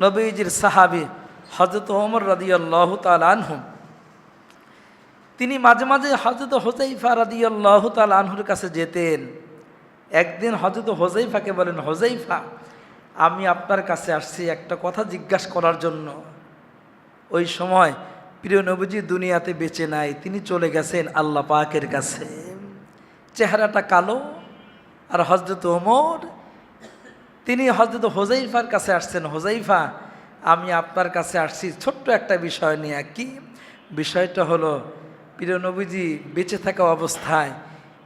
নবীজির সাহাবি হজরত ওমর রাদিয়াল্লাহু তাআলা আনহুম। তিনি মাঝে মাঝে হজরত হোজাইফা রাদিয়াল্লাহু তাআলা আনহুর কাছে যেতেন। একদিন হজরত হোজাইফাকে বলেন হোজাইফা আমি আপনার কাছে আসছি একটা কথা জিজ্ঞাসা করার জন্য। ওই সময় প্রিয় নবীজি দুনিয়াতে বেঁচে নাই, তিনি চলে গেছেন আল্লাহ পাকের কাছে। চেহারাটা কালো, আর হজরত ওমর তিনি হজরত হোজাইফার কাছে আসছেন হোজাইফা আমি আপনার কাছে আসছি। ছোট্ট একটা বিষয় নিয়ে কি। বিষয়টা হলো, প্রিয় নবীজি বেঁচে থাকা অবস্থায়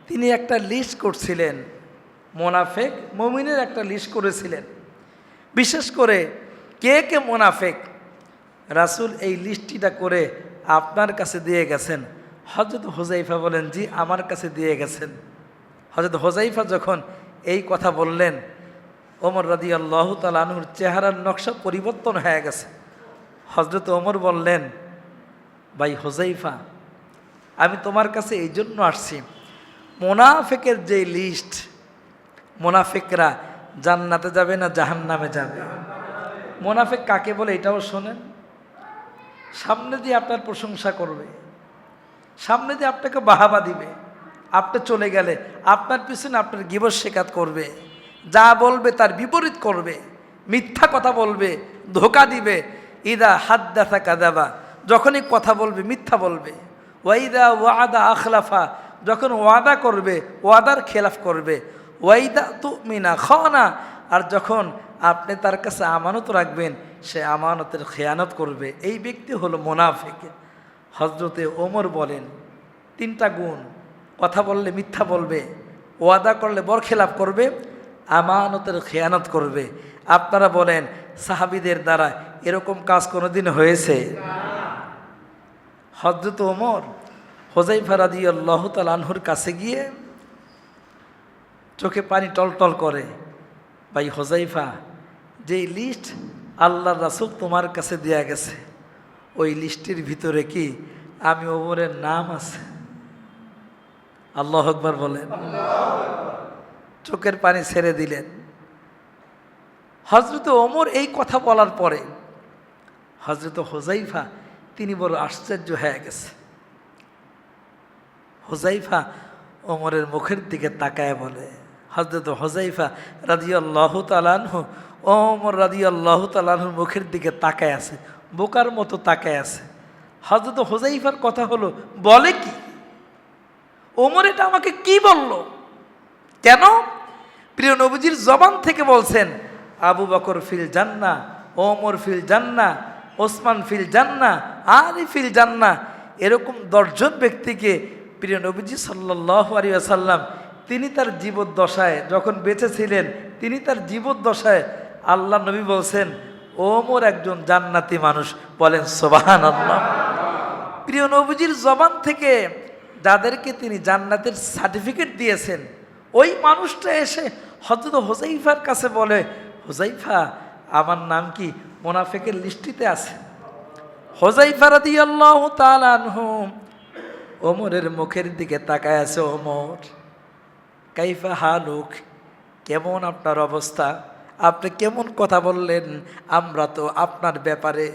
তিনি একটা লিস্ট করছিলেন, মোনাফেক মমিনের একটা লিস্ট করেছিলেন। বিশেষ করে কে কে মোনাফেক? রাসুল এই লিস্টটিটা করে আপনার কাছে দিয়ে গেছেন। হজরত হোজাইফা বলেন, জি, আমার কাছে দিয়ে গেছেন। হজরত হোজাইফা যখন এই কথা বললেন ওমর রাদি আল্লাহ তালানুর চেহারার নকশা পরিবর্তন হয়ে গেছে। হজরত ওমর বললেন, ভাই হোজাইফা আমি তোমার কাছে এই জন্য আসছি। মোনাফেকের যে লিস্ট, মোনাফেকরা জান্নাতে যাবে না জাহান্নামে যাবে? মোনাফেক কাকে বলে এটাও শোনেন? সামনে দিয়ে আপনার প্রশংসা করবে। সামনে দিয়ে আপনাকে বাহাবা দিবে। আপনি চলে গেলে আপনার পিছনে আপনার গিবস শেখাত করবে। যা বলবে তার বিপরীত করবে, মিথ্যা কথা বলবে, ধোকা দিবে। ইদা হাত দেখা কাদাবা যখনই কথা বলবে, মিথ্যা বলবে। ওয়াইদা ওয়াদা আখলাফা, যখন ওয়াদা করবে, ওয়াদার খেলাফ করবে। ওয়াইদা তু মিনা খানা, আর যখন আপনি তার কাছে আমানত রাখবেন, সে আমানতের খেয়ানত করবে। এই ব্যক্তি হলো মোনাফেক। হজরতে ওমর বলেন, তিনটা গুণ, কথা বললে মিথ্যা বলবে, ওয়াদা করলে বরখেলাপ করবে আমানতের খেয়ানত করবে। আপনারা বলেন, সাহাবিদের দ্বারা এরকম কাজ কোনোদিন হয়েছে? হজরত ওমর হোজাইফা রাদি আল্লাহ তালানহুর কাছে গিয়ে চোখে পানি টলটল করে, ভাই হোজাইফা যেই লিস্ট আল্লাহ রাসুল তোমার কাছে দেয়া গেছে, ওই লিস্টের ভিতরে কি আমি ওমরের নাম আছে? আল্লাহ আকবর বলেন। চোখের পানি ছেড়ে দিলেন। হজরত ওমর এই কথা বলার পরে হজরত হোজাইফা তিনি বড় আশ্চর্য হয়ে গেছে। হোজাইফা ওমরের মুখের দিকে তাকায় বলে হজরত হোজাইফা রাজিয়াল্লাহ তালানহু ওমর রাজিয়াল্লাহ তালানহুর মুখের দিকে তাকায় আছে, বোকার মতো তাকায় আছে। হজরত হোজাইফার কথা হলো, বলে কি? ওমর এটা আমাকে কি বলল? কেন? প্রিয় নবীজির জবান থেকে বলছেন, আবু বকর ফিল জান্না, ওমর ফিল জান্না, ওসমান ফিল জান্না, আলী ফিল জান্না, এরকম দশজন ব্যক্তিকে প্রিয় নবীজি সাল্লাহ আলী আসাল্লাম তিনি তার জীবদ্দশায় যখন বেঁচে ছিলেন তিনি তার জীবদ্দশায় আল্লাহ নবী বলছেন, ওমর একজন জান্নাতি মানুষ, বলেন সোবাহান আল্লাহ প্রিয় নবীজির জবান থেকে যাদেরকে তিনি জান্নাতের সার্টিফিকেট দিয়েছেন ওই মানুষটা এসে হজরত হোজাইফার কাছে বলে হোজাইফা আমার নাম কি মোনাফেকের লিস্টিতে আছে? হোজাইফা রাদি আল্লাহ তালানহুম ওমরের মুখের দিকে তাকায় আছে ওমর। কাইফা হালুক, কেমন আপনার অবস্থা? আপনি কেমন কথা বললেন? আমরা তো আপনার ব্যাপারে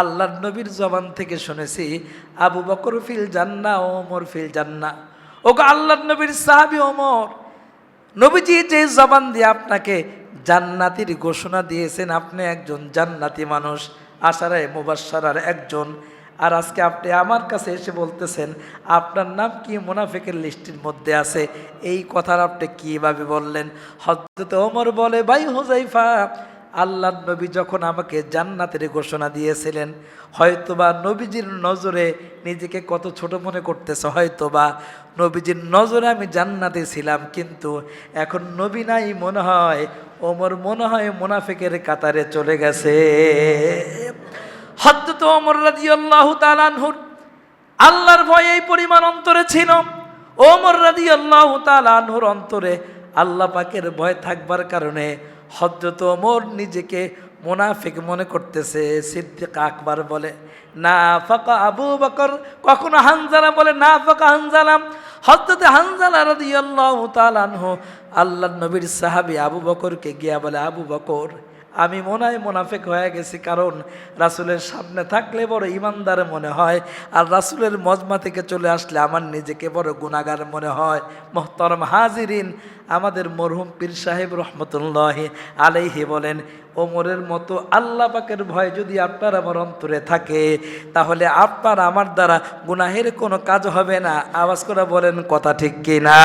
আল্লাহর নবীর জবান থেকে শুনেছি, আবু বকর ফিল জান্না ওমর ফিল জান্না ওকে আল্লাহর নবীর সাহাবি ওমর নবীজি যে জবান দিয়ে আপনাকে জান্নাতির ঘোষণা দিয়েছেন, আপনি একজন জান্নাতি মানুষ, আশারায় মুবাসারার একজন। আর আজকে আপনি আমার কাছে এসে বলতেছেন, আপনার নাম কি? মুনাফেকের লিস্টের মধ্যে আছে। এই কথার আপনি কীভাবে বললেন? হজরত ওমর বলে, ভাই হোজাইফা আল্লাহ নবী যখন আমাকে জান্নাতের ঘোষণা দিয়েছিলেন, হয়তোবা নবীজির নজরে নিজেকে কত ছোট মনে করতেছে, হয়তোবা নবীজির নজরে আমি জান্নাতে ছিলাম, কিন্তু এখন নবী নাই মনে হয়, ওমর মনে হয় মোনাফেকের কাতারে চলে গেছে। হজরত ওমর রাজি আল্লাহ তালানহুর আল্লাহর ভয় এই পরিমাণ অন্তরে ছিল। ওমর রাজি আল্লাহ তালানহুর অন্তরে আল্লাহ পাকের ভয় থাকবার কারণে হজরত ওমর নিজেকে মোনাফিক মনে করতেছে। সিদ্দিক আকবর বলে, না ফাঁকা আবু বকর, কখনো হানজালা বলে, না ফাঁকা হানজালাম হজরতে হানজালা রাদিয়াল্লাহু তাআলা আনহু আল্লাহ নবীর সাহাবি আবু বকরকে গিয়া বলে, আবু বকর আমি মনে হয় মোনাফেক হয়ে গেছি কারণ রাসুলের সামনে থাকলে বড় ইমানদার মনে হয় আর রাসুলের মজমা থেকে চলে আসলে আমার নিজেকে বড় গুণাগার মনে হয়। মোহতরম হাজিরিন, আমাদের মরহুম পীর সাহেব রহমতুল্লাহ আলাইহি বলেন, ওমরের মতো আল্লাহ পাকের ভয় যদি আপনার আমার অন্তরে থাকে, তাহলে আপনার আমার দ্বারা গুনাহের কোনো কাজ হবে না। আওয়াজ করে বলেন, কথা ঠিক কিনা?